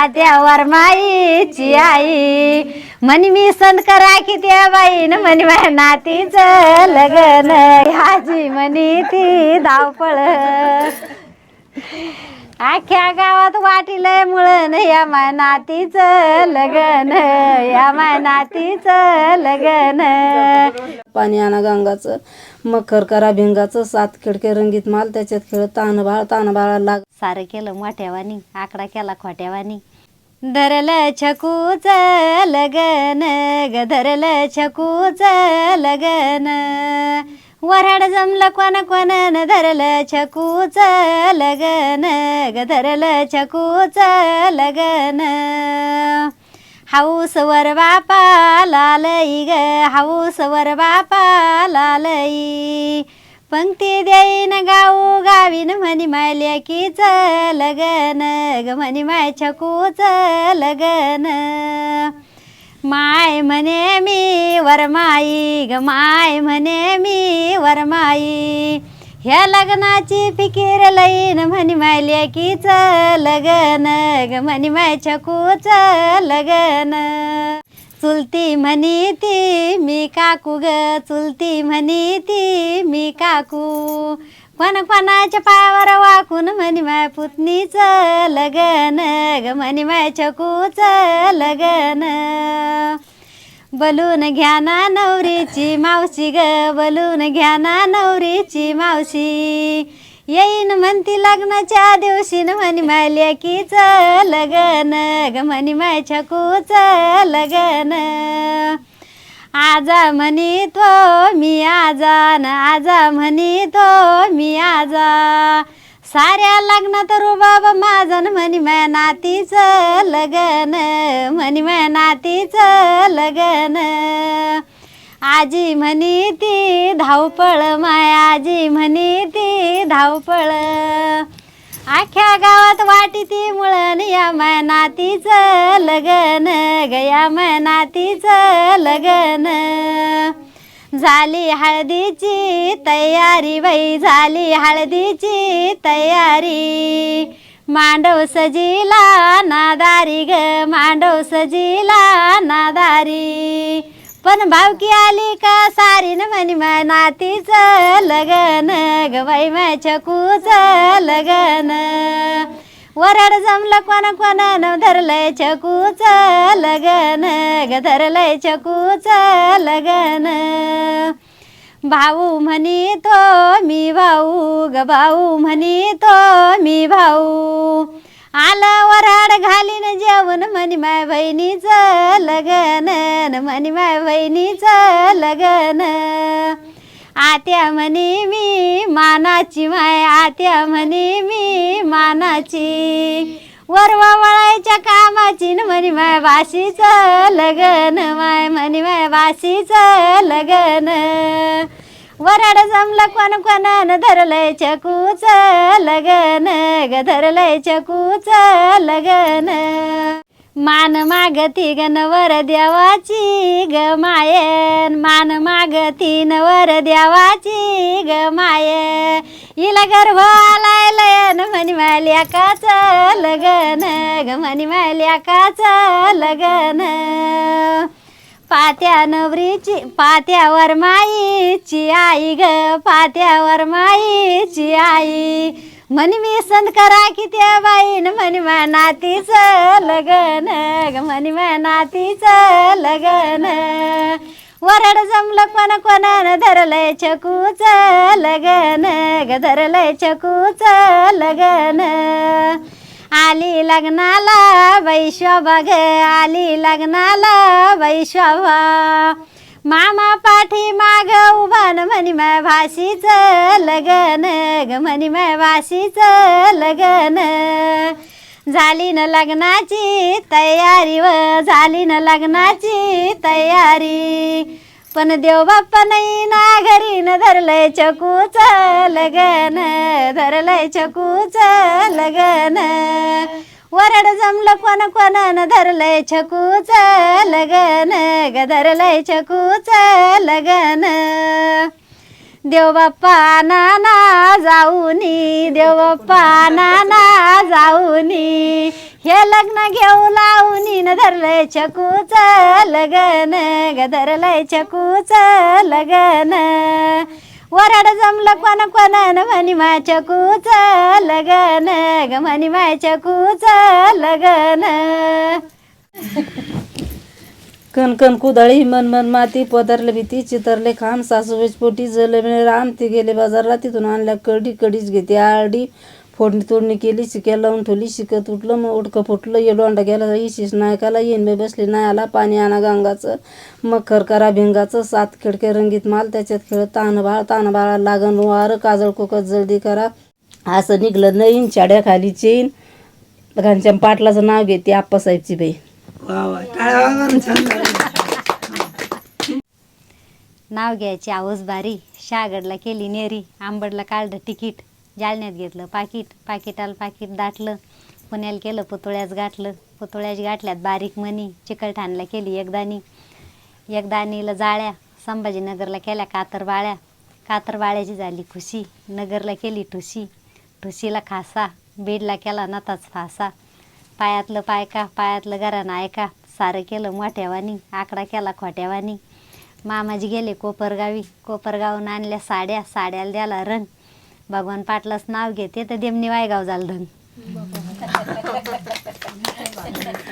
पात्यावर माईची आई. म्हणी मी संत करा की त्या बाईन म्हणी माझ्या नातीचं लग्न ह्याची म्हणी ती धावपळ. आख्या गावात वाटीलंय मुळण या माय नातीचं लग्न या माय नातीचं लग्न पाणी आणा गंगाचं मखर करा भिंगाचं सात खिडके रंगीत माल त्याच्यात खेळ तान बाळ तान बाळा लाग सारं केलं मोठ्यावानी आकडा केला खोट्यावानी. धरलं छकूच लगन ग धरलं छकूच लगन. वऱ्हाड जमलं कोण कोण धरलं छकूच लगन ग धरलं छकूच लगन. हाऊस वर बापा लालई ग हाऊस वर बापा लालई. पंक्ती देईन गाऊ गावीन म्हणी मायल्या लेकीच लगन ग म्हणी माय छकूच लगन माय म्हणे मी वरमाई ग माय म्हणे मी वरमाई ह्या लग्नाची फिकीर लईन म्हणी मायल्या लेकीच लगन ग म्हणी माय छकूच लगन चुलती म्हणे ती मी काकू ग चुलती म्हणे ती मी काकू. कोण कोणाच्या पायावर वाकून म्हणी माय पुतणीच लगन ग म्हणी माय चकूचं लगन. बलून घ्या ना नवरीची मावशी ग बलून घ्या ना नवरीची मावशी. येईन म्हणती लग्नाच्या दिवशी न म्हणी माय कीच लगन ग म्हणी माय कूच लगन. आजा म्हणी तो मी आजा न आजा म्हणी तो मी आजा. साऱ्या लग्नात रुबाब माझन म्हणी माया नातीच लगन म्हणी माया नातीच लगन. आजी म्हणी ती धावपळ माय आजी म्हणी ती धावपळ. आख्या गावात वाटी ती मुळण या माय नातीचं लगन गया माय नातीचं लगन. झाली हळदीची तयारी बाई झाली हळदीची तयारी. मांडव सजीला नादारी ग मांडव सजीला नादारी. पण भावकी आली का सारी न म्हणी माय नातीचं लगन ग बाई माय लगन. वरड जमलं कोण कोणानं धरलंय छकूच लगन ग धरलंय छकूच लगन. भाऊ म्हणी तो मी भाऊ ग भाऊ म्हणी तो मी भाऊ. आलं वराड घालीन जेवण म्हणी माय बहिणीचं लगन न म्हणी माय बहिणीचं लगन. आत्या म्हणे मी मानाची माय आत्या म्हणे मी मानाची. वरवा वळायच्या कामाची न म्हणे माय वाशीचं लगन माय म्हणे माय वाशीचं लगन. वराड जमलं कोण कोणानं धरलंय चकूच लगन ग धरलंय चकूच लगन मान मागती ग नवर देवाची ग मायन मान मागती नवर देवाची ग माये हिला गर्भ आलाय लयन म्हणी माल्या काच लगन ग म्हणी माल्या काच लगन पात्या नवरीची पात्यावर माईची आई ग पात्यावर माईची आई. म्हण मी संत करा की त्या बाईन म्हण नातीचं लगन ग म्हणे नातीचं लगन. वरड जमलं कोण कोणानं धरलंय चकूच लगन ग धरलंय चकूच लगन. आली लग्नाला वैश्वभा ग आली लग्नाला वैश्वभा मामा पाठी माग उभान म्हणी माय भाषीच लगन ग म्हणी माय भाषीच लगन. झाली न लग्नाची तयारी व झाली न लग्नाची तयारी. पण देव बाप्पा नाही ना घरी न धरलंय चकूच लगन धरलंय चकूच लगन. वरड जमलं कोण कोणानं धरलंय छकूच लगन ग धरलंय छकूच लगन. देव नाना जाऊनी देव नाना जाऊनी हे लग्न घेऊ लावून न धरलंय छकूच लगन ग धरलंय छकूच लगन. वराड जमलं कोण कोणान म्हणी मा चकूच लगन ग म्हणी माय चकूच लगन. कण कण कुदळी मन मन माती पदरले भीती चितरले खांब सासूवेच पोटी जले राम ती गेले बाजारला तिथून आणल्या कडी कडीच घेते आरडी. फोडणी तोडणी केली शिक्या लावून ठेवली शिकत उठलं मग उडकं फुटलं ये लोंडा गेला इशीस नायकाला येईन बाई बसली नायाला पाणी आणा गंगाचं मखर करा भिंगाचं सात खिडके रंगीत माल त्याच्यात खेळ तान बाळ तान बाळा लागन वार काजळ कोकत जल्दी करा असं निघलं नईन चाड्या खाली चेन. घनश्याम पाटलाचं नाव घेते आप्पासाहेबची बाई नाव घ्यायची आऊस बारी शागडला केली नेरी आंबडला काढलं तिकीट. जाळण्यात घेतलं पाकिट पाकिटाला पाकिट दाटलं पुण्याला केलं पुतळ्याच गाठलं. पुतळ्याच गाठल्यात बारीक मणी चिकलठाणला केली एकदानी एकदानीला जाळ्या संभाजीनगरला केल्या कातरबाळ्या कातरबाळ्याची झाली खुशी नगरला केली ठुशी. ठुशीला खासा बीडला केला नताच फासा. पायातलं पायका पायातलं घरानं ऐका सारं केलं मोठ्यावानी आकडा केला खोट्यावानी. मामाजी गेले कोपरगावी कोपरगावून आणल्या साड्या साड्याला द्याला रंग. भगवान पाटलाच नाव घेते तर देमनी वायगाव झालं धन.